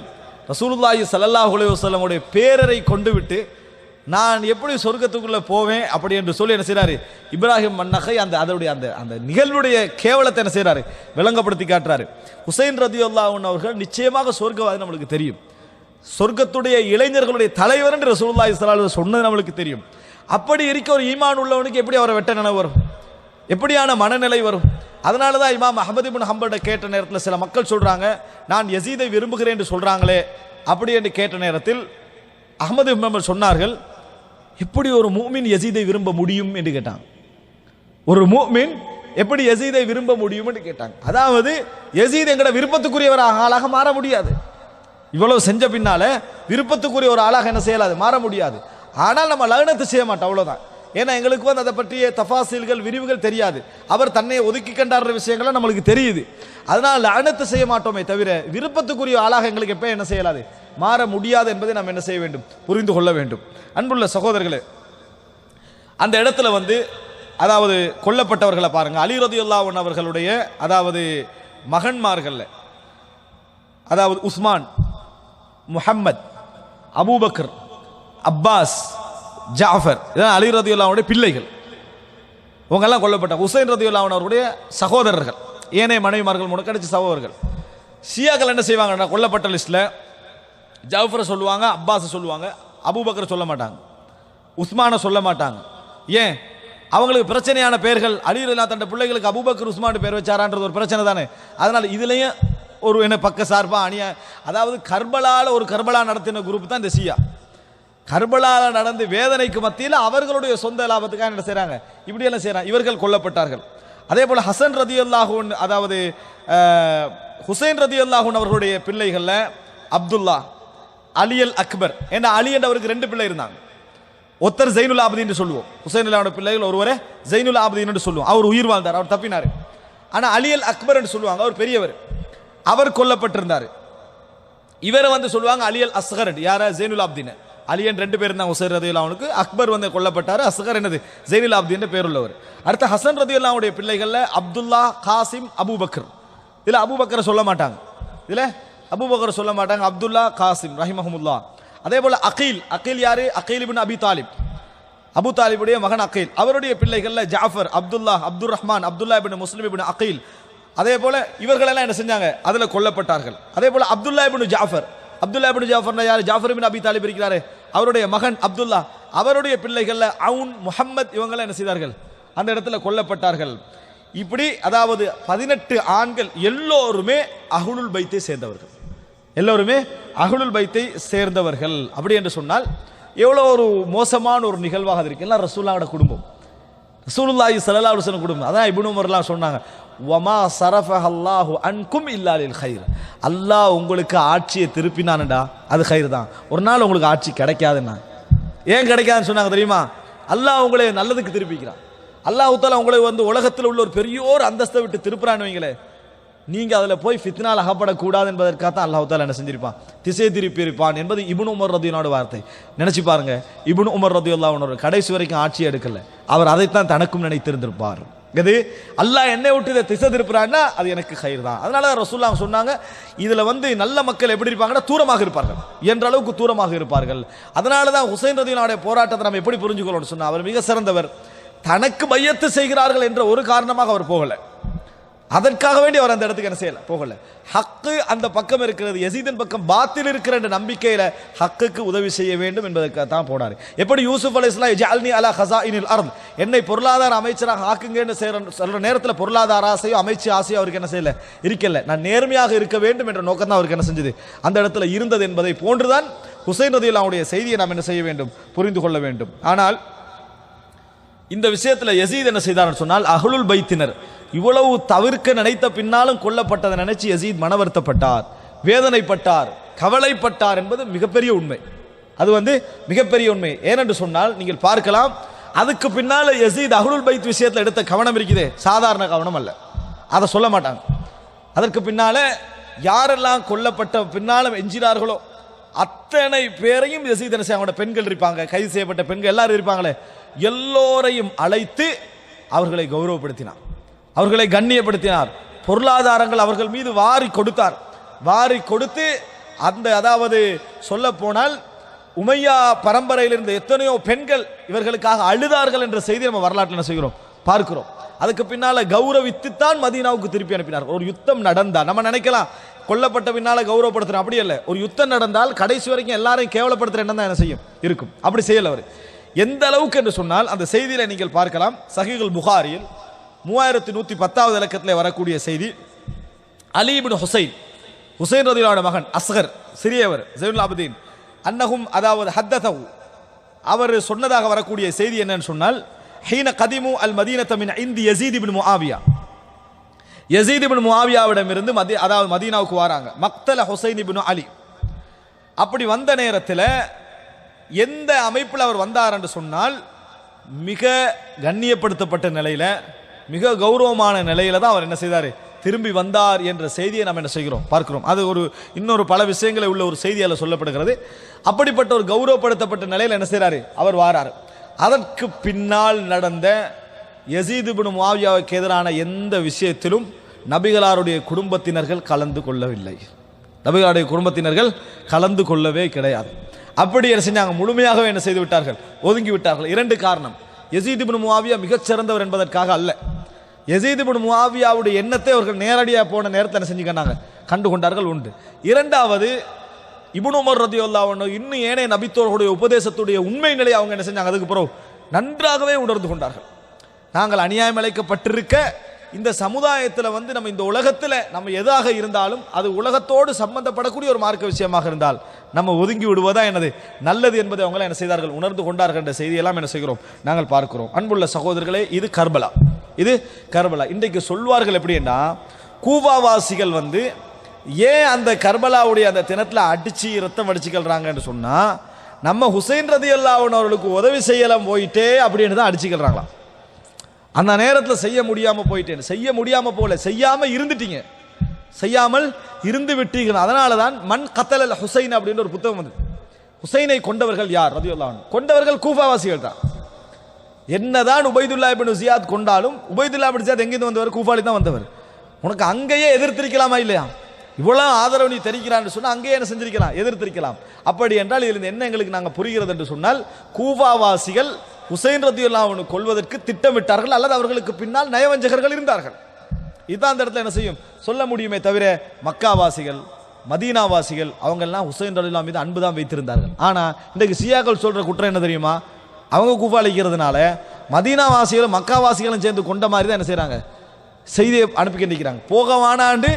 ரசூலுல்லாஹி சல்லாஹ் அலைஹி வஸல்லமுடைய பேரரை கொண்டு விட்டு நான் எப்படி சொர்க்கத்துக்குள்ள போவேன் அப்படி என்று சொல்லி என்ன செய்றாரு? இப்ராஹிம் மன்னகை அந்த அதனுடைய அந்த அந்த நிகழ்வுடைய கேவலத்தை என்ன செய்றாரு? விளங்கப்படுத்தி காட்டுறாரு. ஹுசைன் ரதியுல்லாஹ் அவர்கள் நிச்சயமாக சொர்க்கவாதி நம்மளுக்கு தெரியும். சொர்க்கத்துடைய இளைஞர்களுடைய தலைவர் என்று ரசூல்லா ஸல்லல்லாஹு சொன்னது நம்மளுக்கு தெரியும். அப்படி இருக்க ஒரு ஈமான் உள்ளவனுக்கு எப்படி அவரை வெட்ட நினைவு வரும்? எப்படியான மனநிலை வரும்? அதனால தான் இமாம் அஹமது பின் ஹம்பல்கிட்ட கேட்ட நேரத்தில் சில மக்கள் சொல்றாங்க நான் யசீதை விரும்புகிறேன் என்று சொல்றாங்களே அப்படி என்று கேட்ட நேரத்தில் அஹமது ஹம்பல் சொன்னார்கள் எப்படி ஒரு மூமின் யசீதை விரும்ப முடியும் என்று கேட்டான் ஒரு மூமின் எப்படி எசீதை விரும்ப முடியும் என்று கேட்டாங்க. அதாவது எசீத் எங்கட விருப்பத்துக்குரியவர் ஆளாக மாற முடியாது. இவ்வளவு செஞ்ச பின்னால விருப்பத்துக்குரிய ஒரு ஆளாக என்ன செய்யலாது? மாற முடியாது. ஆனால் நம்ம லக்னத்தை செய்ய மாட்டோம் அவ்வளவுதான். ஏன்னா எங்களுக்கு வந்து அதை பற்றிய தஃபாசில்கள் விரிவுகள் தெரியாது. அவர் தன்னை ஒதுக்கி கண்டாடுற விஷயங்கள்லாம் நம்மளுக்கு தெரியுது. அதனால் லக்னத்தை செய்ய மாட்டோமே தவிர விருப்பத்துக்குரிய ஆளாக எங்களுக்கு எப்போ என்ன செய்யலாது? மாற முடியாது என்பதை நாம் என்ன செய்ய வேண்டும்? புரிந்து கொள்ள வேண்டும். அன்புள்ள சகோதரர்களே அந்த இடத்துல வந்து அதாவது கொல்லப்பட்டவர்களை பாருங்கள் அலிரதியுல்லாவன் அவர்களுடைய அதாவது மகன்மார்களில் அதாவது Usman Muhammad Abubakr Abbas Jafar. இதான் அலி ரதியுல்லாவுடைய பிள்ளைகள். இவங்கெல்லாம் கொல்லப்பட்ட உசைன் ரதியுல்லாஹன் அவருடைய சகோதரர்கள். ஏனைய மனைவிமார்கள் மூலம் கிடைச்ச சகோதரர்கள். ஷியாக்கள் என்ன செய்வாங்கன்னா கொல்லப்பட்ட லிஸ்ட்டில் ஜாஃபரை சொல்லுவாங்க அப்பாஸை சொல்லுவாங்க. அபூபக்கரை சொல்ல மாட்டாங்க. உஸ்மானை சொல்ல மாட்டாங்க. ஏன்? அவங்களுக்கு பிரச்சனையான பெயர்கள் அலிரல்லா தண்ட பிள்ளைகளுக்கு அபூபக்கர் உஸ்மான் பேர் வச்சாரான்றது ஒரு பிரச்சனை தானே. அதனால் இதுலேயும் ஒரு என்ன பக்க சார்பாக அணியா அதாவது கர்பலால் ஒரு கர்பலா நடத்தின குரூப் தான் இந்த சியா கர்பலால நடந்து வேதனைக்கு மத்தியில் அவர்களுடைய சொந்த லாபத்துக்காக என்ன செய்கிறாங்க இப்படியெல்லாம் செய்கிறாங்க இவர்கள் கொல்லப்பட்டார்கள். அதே போல் ஹசன் ரதி அல்லாஹூன் அதாவது ஹுசைன் ரதி அல்லாஹூன் அவர்களுடைய பிள்ளைகளில் அப்துல்லா அலியல் அக்பர். ஏன்னா அலி என்றவருக்கு ரெண்டு பிள்ளை இருந்தாங்க. ஒருத்தர் ஜெயினுல் ஆபதீன் என்று சொல்லுவோம். ஹுசைன் அல்லாவோட பிள்ளைகள் ஒருவரை ஜெயினுல் ஆபதீன் என்று சொல்லுவோம். அவர் உயிர் வாழ்ந்தார் அவர் தப்பினார். ஆனால் அலியல் அக்பர் என்று சொல்லுவாங்க அவர் பெரியவர். அவர் கொல்லப்பட்டிருந்தார். இவரை வந்து சொல்லுவாங்க அலியல் அஸ்கர் யாரா? ஜெயினுல் ஆப்தீன். அலியன் ரெண்டு பேர் தான் உசர் ரதியுல்லா அவனுக்கு. அக்பர் வந்து கொல்லப்பட்டார். அசகர் என்னது? ஜெயினுல் ஆப்தீன் பேர் உள்ளவர் அடுத்து ஹசன் ரதியுல்லாவுடைய பிள்ளைகளில் அப்துல்லா காசிம் அபுபக்கர். இதில் அபுபக்கரை சொல்ல மாட்டாங்க. இதில் அபூபக்கரை சொல்ல மாட்டாங்க. அப்துல்லா காசிம் ரஹிமஹமுல்லா அதே போல் அகீல். அகீல் யாரு? Aqeel ibn Abi Talib. Abu தாலிபுடைய மகன் அகீல். அவருடைய பிள்ளைகளில் Jafar Abdullah Abdul Rahman Abdullah ibn Muslim ibn Aqeel. அதே போல் இவர்களெல்லாம் என்ன செஞ்சாங்க? அதில் கொல்லப்பட்டார்கள். அதே போல் அப்துல்லா இப்னு ஜாஃபர். அப்துல்லா இப்னு ஜாஃபர் யார்? ஜாஃபர் இப்னு அபி தாலிப் இருக்கிறாரு. அவருடைய மகன் அப்துல்லா அவருடைய பிள்ளைகள்ல அவுன் முகம்மத் இவங்களை என்ன செய்தார்கள்? அந்த இடத்துல கொல்லப்பட்டார்கள். இப்படி அதாவது பதினெட்டு ஆண்கள் எல்லோருமே அகுலுல் பைத்தை சேர்ந்தவர்கள். எல்லோருமே அகுலுல் பைத்தை சேர்ந்தவர்கள். அப்படி என்று சொன்னால் எவ்வளோ ஒரு மோசமான ஒரு நிகழ்வாக அது இருக்கு. எல்லாம் ரசூல்லாவோட குடும்பம். ரசூலுல்லாஹி ஸல்லல்லாஹு குடும்பம். அதான் இப்னு சொன்னாங்க. ஒமா சரஃபஹல்லாஹு அன்கும் இல்லாலில் ஹைர் அல்லாஹ் உங்களுக்கு ஆட்சியை திருப்பினானுடா அது ஹைர் தான். ஒரு நாள் உங்களுக்கு ஆட்சி கிடைக்காதுன்னா. ஏன் கிடைக்காதுன்னு சொன்னாங்க தெரியுமா? அல்லாஹ் உங்களை நல்லதுக்கு திருப்பிக்கிறான். அல்லாஹ் உங்களை வந்து உலகத்தில் உள்ள ஒரு பெரியோர் அந்தஸ்தை விட்டு திருப்புறான்னு வைங்களே. நீங்கள் அதில் போய் ஃபித்னால் அகப்படக்கூடாது என்பதற்காக தான் அல்லாஹ் என்ன செஞ்சிருப்பான்? திசை திருப்பி இருப்பான் என்பது இபுன் உமர் ரதியனோட வார்த்தை. நினச்சி பாருங்க இபுன் உமர் ரதியுல்லாஹ் கடைசி வரைக்கும் ஆட்சி எடுக்கல. அவர் அதைத்தான் தனக்கும் நினைத்திருந்திருப்பார். இது அல்லாஹ் என்னை விட்டு இதை திசை திருப்புறான்னா அது எனக்கு கயிறு தான். அதனால தான் ரசூல்லா சொன்னாங்க இதில் வந்து நல்ல மக்கள் எப்படி இருப்பாங்கன்னா தூரமாக இருப்பார்கள். என்ற அளவுக்கு தூரமாக இருப்பார்கள். அதனால தான் ஹுசைன் ரதியனுடைய போராட்டத்தை நம்ம எப்படி புரிஞ்சுக்கணும்னு சொன்னால் அவர் மிக சிறந்தவர். தனக்கு மையத்து செய்கிறார்கள் என்ற ஒரு காரணமாக அவர் போகலை. அதற்காக வேண்டி அவர் அந்த இடத்துக்கு என்ன செய்யல? போகல. ஹக்கு அந்த பக்கம் இருக்கிறது எசீதன் பக்கம் பாத்தில் இருக்கிற என்ற நம்பிக்கையில ஹக்குக்கு உதவி செய்ய வேண்டும் என்பதற்காக தான் போனார். எப்படி யூசுப் அலி இஸ்லாம் ஜால்னி அலா ஹசா இனில் அருள் என்னை பொருளாதார அமைச்சராக ஆக்குங்கன்னு செய்கிற சொல்ற நேரத்தில் பொருளாதார ஆசையோ அமைச்சு ஆசையோ அவருக்கு என்ன செய்யல? இருக்கல. நான் நேர்மையாக இருக்க வேண்டும் என்ற நோக்கம் தான் அவருக்கு என்ன செஞ்சது. அந்த இடத்துல இருந்தது என்பதை போன்றுதான் ஹுசைன் அவனுடைய செய்தியை நாம் என்ன செய்ய வேண்டும்? புரிந்து கொள்ள வேண்டும். ஆனால் இந்த விஷயத்தில் எசீத் என்ன செய்தார்னு சொன்னால் அகலுல் பைத்தினர் இவ்வளவு தவிர்க்க நினைத்த பின்னாலும் கொல்லப்பட்டதை நினைச்சு யசீத் மன வருத்தப்பட்டார் வேதனைப்பட்டார் கவலைப்பட்டார் என்பது மிகப்பெரிய உண்மை. அது வந்து மிகப்பெரிய உண்மை. ஏனென்று சொன்னால் நீங்கள் பார்க்கலாம் அதுக்கு பின்னால் யசீத் அகுலுல் பைத் விஷயத்தில் எடுத்த கவனம் இருக்குது. சாதாரண கவனம் அல்ல. அதை சொல்ல மாட்டாங்க. அதற்கு பின்னால யாரெல்லாம் கொல்லப்பட்ட பின்னாலும் எஞ்சினார்களோ அத்தனை பேரையும் யசீத் என்ன அவங்களோட பெண்கள் இருப்பாங்க. கைது செய்யப்பட்ட பெண்கள் எல்லாரும் இருப்பாங்களே. எல்லோரையும் அழைத்து அவர்களை கௌரவப்படுத்தினார் அவர்களை கண்ணியப்படுத்தினார். பொருளாதாரங்கள் அவர்கள் மீது வாரி கொடுத்தார். வாரி கொடுத்து அந்த அதாவது சொல்ல போனால் உமையா பரம்பரையில் இருந்த எத்தனையோ பெண்கள் இவர்களுக்காக அழுதார்கள் என்ற செய்தி நம்ம வரலாற்றில் என்ன செய்கிறோம்? பார்க்கிறோம். அதுக்கு பின்னால கௌரவித்துத்தான் மதீனாவுக்கு திருப்பி அனுப்பினார். ஒரு யுத்தம் நடந்தா நம்ம நினைக்கலாம் கொல்லப்பட்ட பின்னால கௌரவப்படுத்துறோம் அப்படி இல்லை ஒரு யுத்தம் நடந்தால் கடைசி வரைக்கும் எல்லாரையும் கேவலப்படுத்துற என்ன தான் என்ன செய்யும்? இருக்கும். அப்படி செய்யல அவர். எந்த அளவுக்கு என்று சொன்னால் அந்த செய்தியில நீங்கள் பார்க்கலாம் சகிகள் புகாரியில் மூவாயிரத்தி நூத்தி பத்தாவது இலக்கத்தில் வரக்கூடிய செய்தி. அலிபின் ஹுசைன். ஹுசைன் ரதியோட மகன் அஸ்கர் சிறியவர் ஜெயினுல் அபுதீன். அன்னஹும் அதாவது ஹத்ததவு அவர் சொன்னதாக வரக்கூடிய செய்தி என்னன்னு சொன்னால் ஹீன கதிமு அல் மதீனத்தமின் இந்தி யசீத் இப்னு முஆவியா. யசீத் இப்னு முஆவியாவிடமிருந்து மதி அதாவது மதீனாவுக்கு வராங்க. மக்தல ஹுசைன் இப்னு அலி. அப்படி வந்த நேரத்தில் எந்த அமைப்பில் அவர் வந்தார் என்று சொன்னால் மிக கண்ணியப்படுத்தப்பட்ட நிலையில் மிக கௌரவமான நிலையில தான் அவர் என்ன செய்தார்? திரும்பி வந்தார் என்ற செய்தியை நாம் என்ன செய்கிறோம்? பார்க்கிறோம். அது ஒரு இன்னொரு பல விஷயங்களை உள்ள ஒரு செய்தியால் சொல்லப்படுகிறது. அப்படிப்பட்ட ஒரு கௌரவப்படுத்தப்பட்ட நிலையில் என்ன செய்கிறாரு அவர் வாரார். அதற்கு பின்னால் நடந்த யசீது பின் எதிரான எந்த விஷயத்திலும் நபிகளாருடைய குடும்பத்தினர்கள் கலந்து கொள்ளவில்லை. நபிகளாருடைய குடும்பத்தினர்கள் கலந்து கொள்ளவே கிடையாது. அப்படி என்ன செஞ்சாங்க? முழுமையாகவே என்ன செய்து விட்டார்கள்? ஒதுங்கி விட்டார்கள். இரண்டு காரணம். யசீது முவாவியா மிகச்சிறந்தவர் சிறந்தவர் என்பதற்காக அல்ல. யசீது முவாவியாவுடைய எண்ணத்தை அவர்கள் நேரடியாக போன நேரத்தை என்ன செஞ்சுக்கிட்டாங்க? கண்டு கொண்டார்கள் உண்டு. இரண்டாவது இபுனுமர் ரதியுல்லா ஒன்று இன்னும் ஏனைய நபித்தோர்களுடைய உபதேசத்துடைய உண்மை நிலையை அவங்க என்ன செஞ்சாங்க? அதுக்கு பிறகு நன்றாகவே உணர்ந்து கொண்டார்கள். நாங்கள் அநியாயம் அழைக்கப்பட்டிருக்க இந்த சமுதாயத்தில் வந்து நம்ம இந்த உலகத்தில் நம்ம எதாக இருந்தாலும் அது உலகத்தோடு சம்பந்தப்படக்கூடிய ஒரு மார்க்க விஷயமாக இருந்தால் நம்ம ஒதுங்கி விடுவதா என்னது? நல்லது என்பதை அவங்கள என்ன செய்தார்கள்? உணர்ந்து கொண்டார்கள் என்ற செய்தியெல்லாம் என்ன செய்கிறோம்? நாங்கள் பார்க்கிறோம். அன்புள்ள சகோதரர்களே இது கர்பலா. இது கர்பலா. இன்றைக்கு சொல்வார்கள் எப்படின்னா கூவாவாசிகள் வந்து ஏன் அந்த கர்பலாவுடைய அந்த தினத்தில் அடித்து ரத்தம் அடிச்சுக்கிறாங்கன்னு சொன்னால் நம்ம ஹுசைன் ரதி அவர்களுக்கு உதவி செய்யலாம் போயிட்டே அப்படின்னு தான் அடிச்சுக்கிறாங்களாம் அந்த நேரத்தில் செய்ய முடியாமல் போயிட்டேன் செய்ய முடியாமல் போகல செய்யாமல் இருந்துட்டீங்க. செய்யாமல் இருந்து விட்டீர்கள். அதனால தான் மண் கத்தல் ஹுசைன் அப்படின்ற ஒரு புத்தகம் வந்து ஹுசைனை கொண்டவர்கள் யார்? ரதியுல்லான் கொண்டவர்கள் கூஃபாவாசிகள் தான். என்னதான் உபைதுல்லா பின் ஜியாத் கொண்டாலும் உபைதுல்லா பின் ஜியாத் எங்கிருந்து வந்தவர்? கூஃபாலி தான் வந்தவர். உனக்கு அங்கேயே எதிர்த்திருக்கலாமா இல்லையா? இவ்வளோ ஆதரவு நீ தெரிவிக்கிறான்னு சொன்னால் அங்கேயே என்ன செஞ்சிருக்கலாம்? எதிர்த்திருக்கலாம். அப்படி என்றால் இதில் என்ன எங்களுக்கு நாங்கள் புரிகிறது என்று சொன்னால் கூஃபாவாசிகள் ஹுசைன் ரதியுல்லாஹ்வை கொள்வதற்கு திட்டமிட்டார்கள் அல்லது அவர்களுக்கு பின்னால் நயவஞ்சகர்கள் இருந்தார்கள். இதுதான் அந்த இடத்துல என்ன செய்யும்? சொல்ல முடியுமே தவிர மக்காவாசிகள் மதீனாவாசிகள் அவங்கெல்லாம் ஹுசைன் ரலில்லா மீது அன்பு தான் வைத்திருந்தார்கள். ஆனால் இன்றைக்கு சியாக்கள் சொல்கிற குற்றம் என்ன தெரியுமா? அவங்க கூப்பாளிக்கிறதுனால மதீனாவாசிகளும் மக்காவாசிகளும் சேர்ந்து கொண்ட மாதிரி தான் என்ன செய்கிறாங்க செய்தியை அனுப்பிக்க நிற்கிறாங்க போக வானாண்டு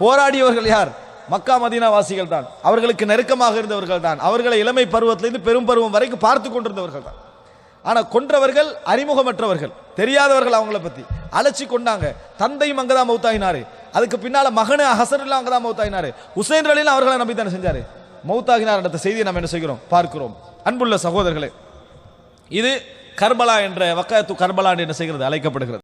போராடியவர்கள் யார்? மக்கா மதீனாவாசிகள் தான். அவர்களுக்கு நெருக்கமாக இருந்தவர்கள் தான். அவர்களை இளமை பருவத்திலிருந்து பெரும் பருவம் வரைக்கும் பார்த்து கொண்டிருந்தவர்கள் தான். ஆனால் கொன்றவர்கள் அறிமுகமற்றவர்கள் தெரியாதவர்கள் அவங்கள பற்றி அழைச்சி கொண்டாங்க. தந்தையும் அங்கதான் மௌத்தாகினார் அதுக்கு பின்னால் மகனு ஹசன்லாம் அங்கே தான் மௌத்தாகினார் உசைன் அலிலாம் அவர்களை நம்பி தானே செஞ்சார்? மௌத்தாகினார் என்ற செய்தியை நம்ம என்ன செய்கிறோம்? பார்க்கிறோம். அன்புள்ள சகோதரர்களே இது கர்பலா என்ற வக்காயத்து கர்பலா என்று என்ன செய்கிறது? அழைக்கப்படுகிறது.